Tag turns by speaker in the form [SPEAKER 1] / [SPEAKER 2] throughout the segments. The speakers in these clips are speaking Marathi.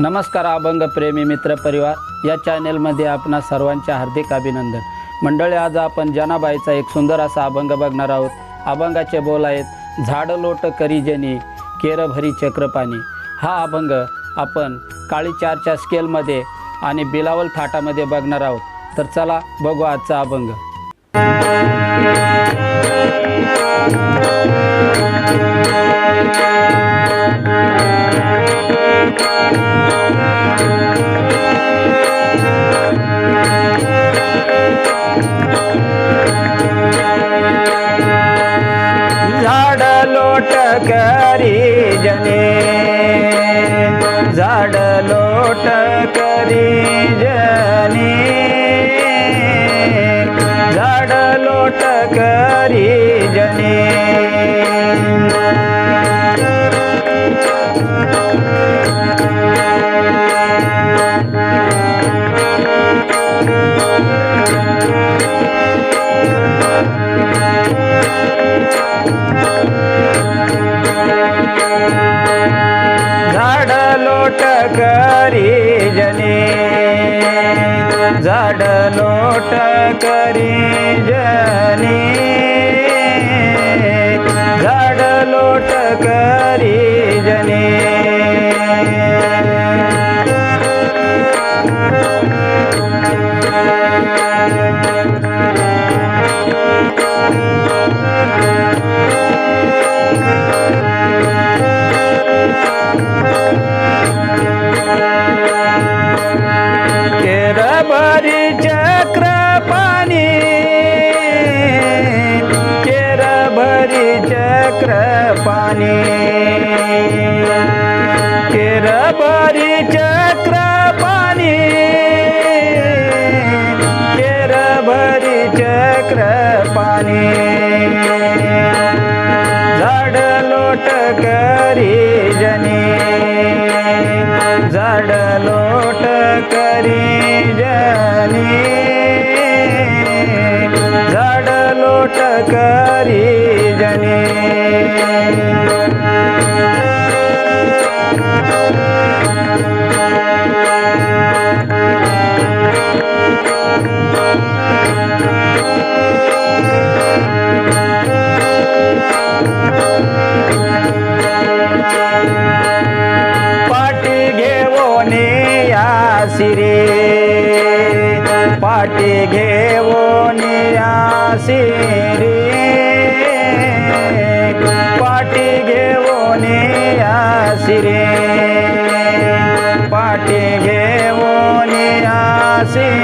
[SPEAKER 1] नमस्कार अभंग प्रेमी मित्र परिवार. या चॅनेलमध्ये आपणा सर्वांचे हार्दिक अभिनंदन. मंडळी आज आपण जनाबाईचा एक सुंदर असा अभंग बघणार आहोत. अभंगाचे बोल आहेत झाड लोट करी जनी केर चक्रपाणी. हा अभंग आपण काळी चारच्या स्केलमध्ये आणि बिलावल थाटामध्ये बघणार आहोत. तर चला बघू आजचा अभंग.
[SPEAKER 2] झाड लोट करी जने. झाड लोट करी लाडलोट करी जनी। केरभरी चक्र पाणी केरभरी चक्र पाणी झाड लोट करी जनी. झाड लोट करी जनी. झाड लोट करी ser.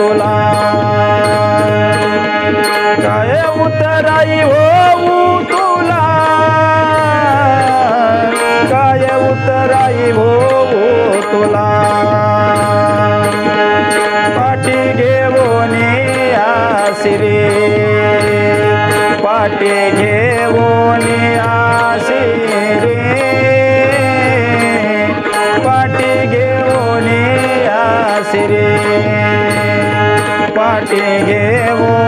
[SPEAKER 2] तुला. काय उतराई हो तुला काय उतराई होऊ तुला पाठी घेऊन आसरे पाठी घे માટે જેવો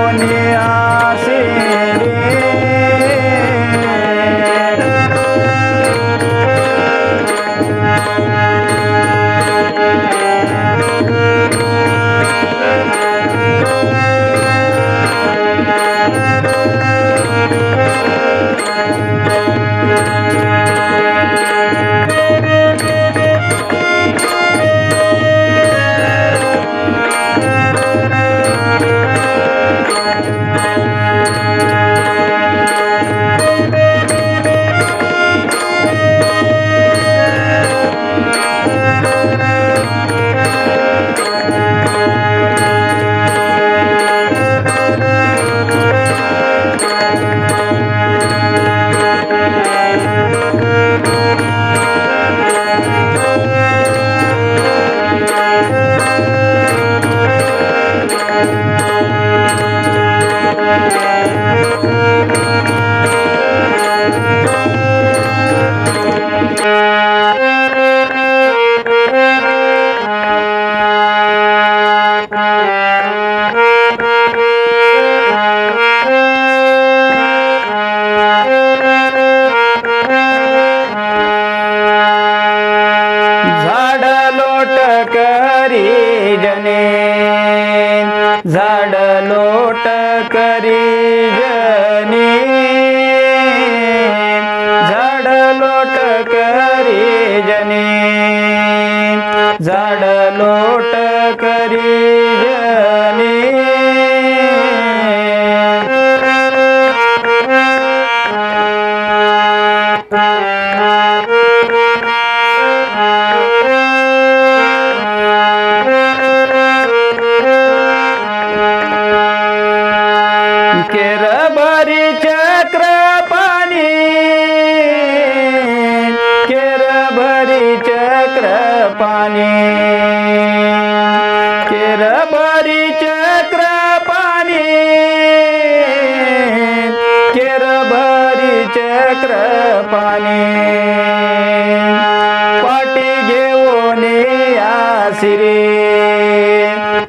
[SPEAKER 2] ಸಿರಿ.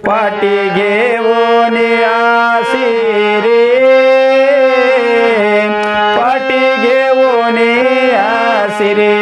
[SPEAKER 2] ಪಾಟಿಗೆ ಓನಿ ಆಸಿರಿ ಪಾಟಿಗೆ ಓನಿ ಆಸಿರಿ